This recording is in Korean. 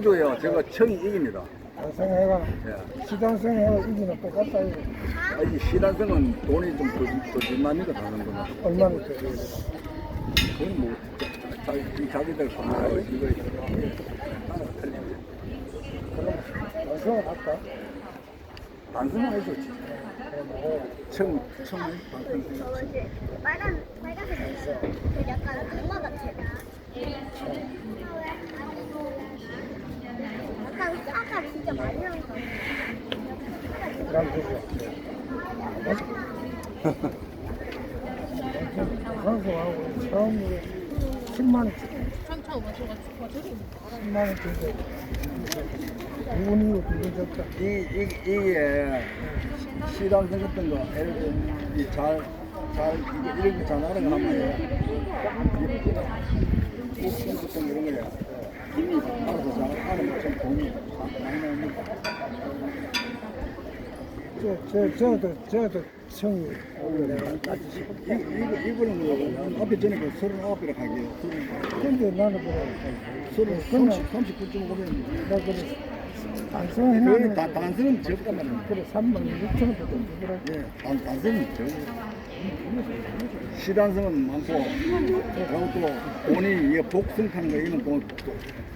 줘요. 제가 청이 이깁니다. 생해가 예. 시장생해가 이기는 똑같다 이거. 아, 이 시단성은 돈이 좀 더, 더 얼마니까 다는 거나. 얼마나 돼? 그건 뭐, 자, 자, 자기들 선호하고 이거 있어. 하나 틀리지. 그럼 단성을 할까? 단순하게 좋지. 청, 청. 이제 빨간 빨간색 있어. 그. 약간 아까 진짜 많이 나온 거. 방송하고 처음으로 10만 원, 10만 원 주고 부분이고 두분 줬다. 이, 이, 이게 시단성 같은 거, 예를 들어, 이 잘, 잘, 이게 이렇게 잘 나는 거 하면, 옥순 같은 거 이런 거야. 알아서 잘 하는 좀 돈이. 저, 저, 저도, 저도 성이 내가 따지시. 이, 이거, 이거는 뭐, 앞에 전에 그 39이라 하게요. 근데 나는 그래. 30, 39.5면. 나 그래. 그 단성해놔. 다, 단순은 적단 말이야. 그래, 3만 6천 원도 주더라. 예, 단, 단순은 적 시단성은 많고, 그리고 또 돈이 이게 복승하는 거, 이건 또, 또